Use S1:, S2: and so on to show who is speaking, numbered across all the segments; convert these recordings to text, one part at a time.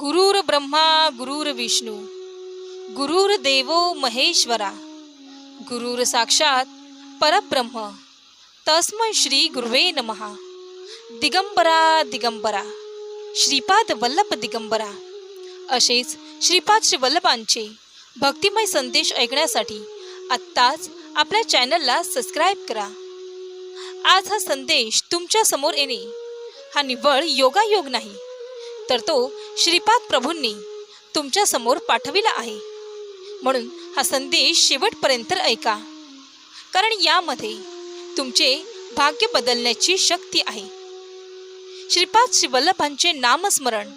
S1: गुरुर ब्रह्मा गुरुर विष्णू गुरुर देवो महेश्वरा गुरुर साक्षात परब्रह्म तस्मै श्री गुरुवे नमहा दिगंबरा दिगंबरा श्रीपाद वल्लभ दिगंबरा असेच श्रीपाद श्री वल्लभांचे भक्तिमय संदेश ऐकण्यासाठी आत्ताच आपल्या चॅनलला सबस्क्राईब करा. आज हा संदेश तुमच्यासमोर येणे हा निव्वळ योगायोग नाही तर तो श्रीपाद प्रभूंनी तुमच्यासमोर पाठविला आहे. म्हणून हा संदेश शेवटपर्यंत ऐका. कारण यामध्ये तुमचे भाग्य बदलण्याची शक्ती आहे. श्रीपाद श्रीवल्लभांचे नामस्मरण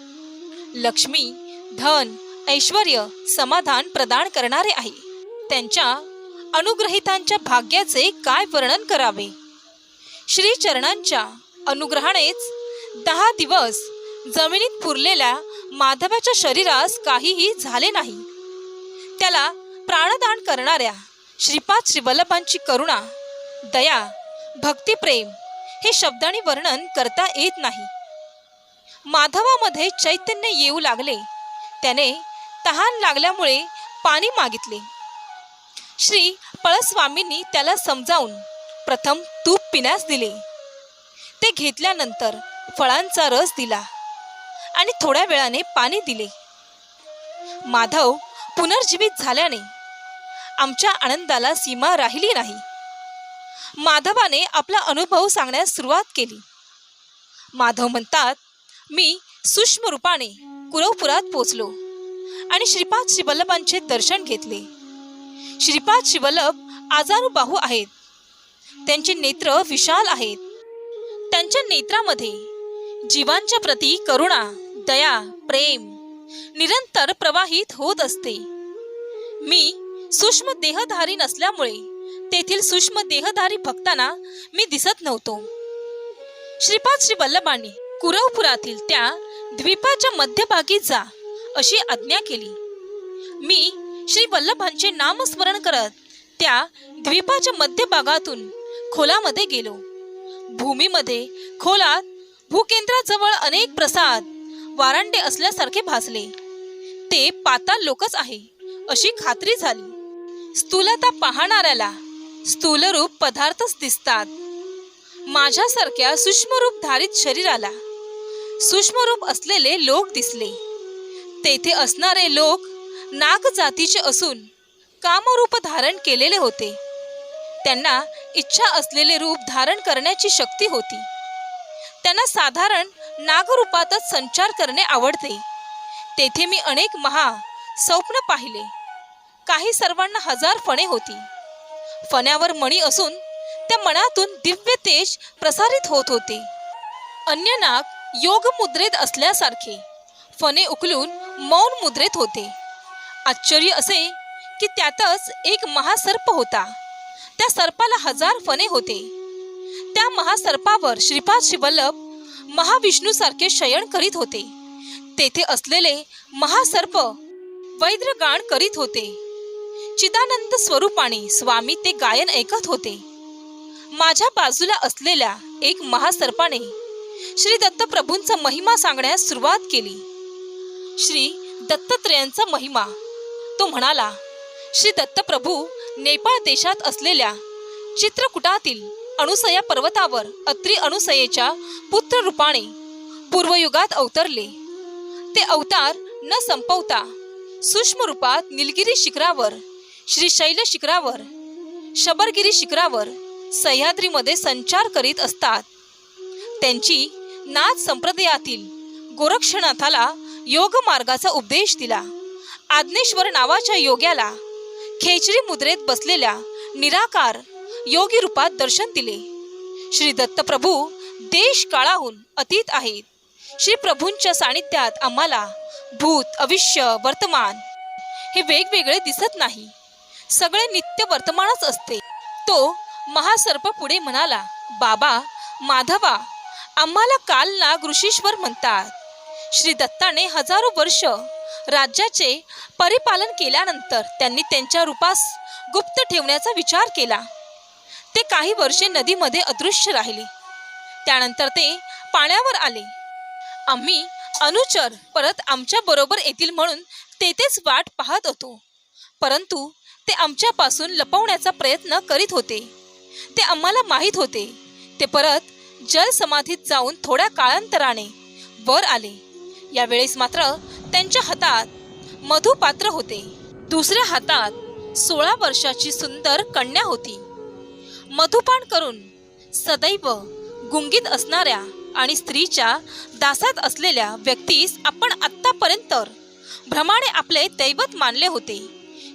S1: लक्ष्मी धन ऐश्वर समाधान प्रदान करणारे आहे. त्यांच्या अनुग्रहितांच्या भाग्याचे काय वर्णन करावे? श्रीचरणांच्या अनुग्रहानेच दहा दिवस जमिनीत पुरलेल्या माधवाच्या शरीरास काहीही झाले नाही. त्याला प्राणदान करणाऱ्या श्रीपाद श्रीवल्लभांची करुणा दया भक्तिप्रेम हे शब्दांनी वर्णन करता येत नाही. माधवामध्ये चैतन्य येऊ लागले. त्याने तहान लागल्यामुळे पाणी मागितले. श्री पळस्वामींनी त्याला समजावून प्रथम तूप पिण्यास दिले. ते घेतल्यानंतर फळांचा रस दिला. आणि थोड्या वेळाने पाणी दिले. माधव पुनर्जीवित झाल्याने आमच्या आनंदाला सीमा राहिली नाही. माधवाने आपला अनुभव सांगण्यास सुरुवात केली. माधव म्हणतात मी सूक्ष्म रूपाने कुरवपुरात पोचलो आणि श्रीपाद शिवल्लभांचे दर्शन घेतले. श्रीपाद शिवल्लभ आजारूबाहू आहेत. त्यांचे नेत्र विशाल आहेत. त्यांच्या नेत्रामध्ये जीवांच्या प्रती करुणा दया प्रेम निरंतर प्रवाहित होत असते. मी सूक्ष्म देहधारी नसल्यामुळे तेथील सूक्ष्म देहधारी भक्तांना मी दिसत नव्हतो. श्रीपाद श्री वल्लभाने कुरवपुरातील त्या द्वीपाच्या मध्यभागी जा अशी आज्ञा केली. मी श्री वल्लभांचे नामस्मरण करत त्या द्वीपाच्या मध्यभागातून खोलामध्ये गेलो. भूमीमध्ये खोलात भूकेंद्राजवळ अनेक प्रसाद वारांडे असल्यासारखे भासले. ते पाताल लोकच आहे अशी खात्री झाली. स्थूलता पाहणाऱ्याला स्थूलरूप पदार्थच दिसतात. माझ्यासारख्या सूक्ष्मरूप धारित शरीराला सूक्ष्मरूप असलेले लोक दिसले. तेथे असणारे लोक नाग जातीचे असून कामरूप धारण केलेले होते. त्यांना इच्छा असलेले रूप धारण करण्याची शक्ती होती. त्यांना साधारण नागरूपातच संचार करणे आवडते. तेथे मी अनेक महा स्वप्न पाहिले. काही सर्वांना हजार फणे होती. फण्यावर मणी असून त्या मनातून दिव्य तेज प्रसारित होत होते. अन्य नाग योग मुद्रेत असल्यासारखे. फणे उकलून मौन मुद्रेत होते. आश्चर्य असे की त्यातच एक महासर्प होता. त्या सर्पाला हजार फणे होते. त्या महासर्पावर श्रीपाद शिवल्लभ महाविष्णूसारखे शयन करीत होते. तेथे असलेले महासर्प वैद्यगान करीत होते. चिदानंद स्वरूपाने स्वामी ते गायन ऐकत होते. माझ्या बाजूला असलेल्या एक महासर्पाने श्री दत्तप्रभूंचा महिमा सांगण्यास सुरुवात केली. श्री दत्तत्रयांचा महिमा. तो म्हणाला श्री दत्तप्रभू नेपाळ देशात असलेल्या चित्रकुटातील अनुसया पर्वतावर अत्री अनुसयेच्या पुत्र रूपाने पूर्वयुगात अवतरले. ते अवतार न संपवता सूक्ष्म रूपात निलगिरी शिखरावर श्रीशैल शिखरावर शबरगिरी शिखरावर सह्याद्रीमध्ये संचार करीत असतात. त्यांची नाथ संप्रदायातील गोरक्षनाथाला योग मार्गाचा उपदेश दिला. आज्ञेश्वर नावाच्या योग्याला खेचरी मुद्रेत बसलेल्या निराकार योगी रूपात दर्शन दिले. श्री दत्तप्रभू देश काळाहून अतीत आहेत. श्री प्रभूंच्या सानिध्यात आम्हाला भूत अविष्य वर्तमान हे वेगवेगळे दिसत नाही. सगळे नित्य वर्तमानच असते. तो महासर्प पुढे म्हणाला बाबा माधवा आम्हाला काल नाग ऋषीश्वर म्हणतात. श्री दत्ताने हजारो वर्ष राज्याचे परिपालन केल्यानंतर त्यांनी त्यांच्या रूपास गुप्त ठेवण्याचा विचार केला. ते काही वर्षे नदीमध्ये अदृश्य राहिले. त्यानंतर ते पाण्यावर आले. आम्ही अनुचर परत आमच्या बरोबर येतील म्हणून तेथेच वाट पाहत होतो. परंतु ते आमच्यापासून लपवण्याचा प्रयत्न करीत होते. ते आम्हाला माहीत होते. ते परत जलसमाधीत जाऊन थोड्या काळांतराने वर आले. यावेळेस मात्र त्यांच्या हातात मधुपात्र होते. दुसऱ्या हातात सोळा वर्षाची सुंदर कन्या होती. मधुपान करून सदैव गुंगीत असणाऱ्या आणि स्त्रीच्या दासात असलेल्या व्यक्तीस आपण आत्तापर्यंत भ्रमाने आपले दैवत मानले होते.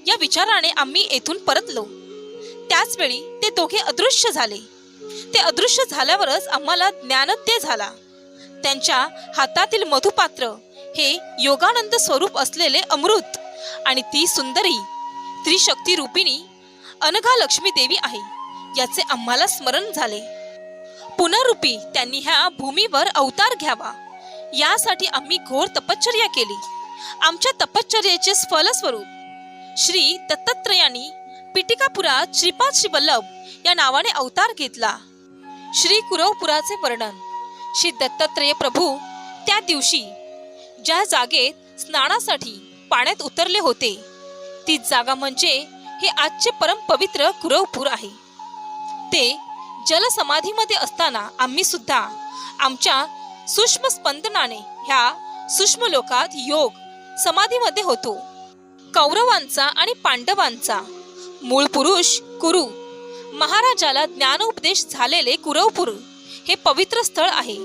S1: या विचाराने आम्ही येथून परतलो. त्याचवेळी ते दोघे अदृश्य झाले. ते अदृश्य झाल्यावरच आम्हाला ज्ञानत्य झाला. त्यांच्या हातातील मधुपात्र हे योगानंद स्वरूप असलेले अमृत आणि ती सुंदरी त्रिशक्ती रूपिणी अनघा लक्ष्मी देवी आहे. याचे आम्हाला स्मरण झाले. पुनरुपी त्यांनी ह्या भूमीवर अवतार घ्यावा. यासाठी आम्ही घोर तपश्चर्या केली. आमच्या तपश्चर्याचे फलस्वरूप श्री दत्तात्रयांनी पिटिकापुरात श्रीपाद श्रीवल्लभ या नावाने अवतार घेतला. श्री कुरवपुराचे वर्णन. श्री दत्तात्रेय प्रभू त्या दिवशी ज्या जागेत स्नानासाठी पाण्यात उतरले होते ती जागा म्हणजे हे आजचे परम पवित्र कुरवपूर आहे. ते जलसमाधीमध्ये असताना आम्ही सुद्धा आमच्या सूक्ष्म स्पंदनाने ह्या सूक्ष्म लोकात योग समाधीमध्ये होतो. कौरवांचा आणि पांडवांचा मूळ पुरुष कुरु महाराजाला ज्ञानोपदेश झालेले कुरवपूर हे पवित्र स्थळ आहे.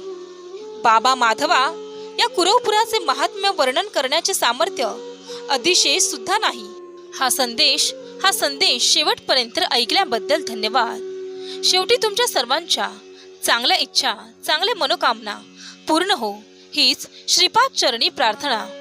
S1: बाबा माधवा या कुरवपुराचे महात्म्य वर्णन करण्याचे सामर्थ्य अतिशय सुद्धा नाही. हा संदेश हा संदेश शेवटपर्यंत ऐकल्याबद्दल धन्यवाद. शेवटी तुमच्या सर्वांच्या चांगल्या इच्छा चांगल्या मनोकामना पूर्ण हो हीच श्रीपाद चरणी प्रार्थना.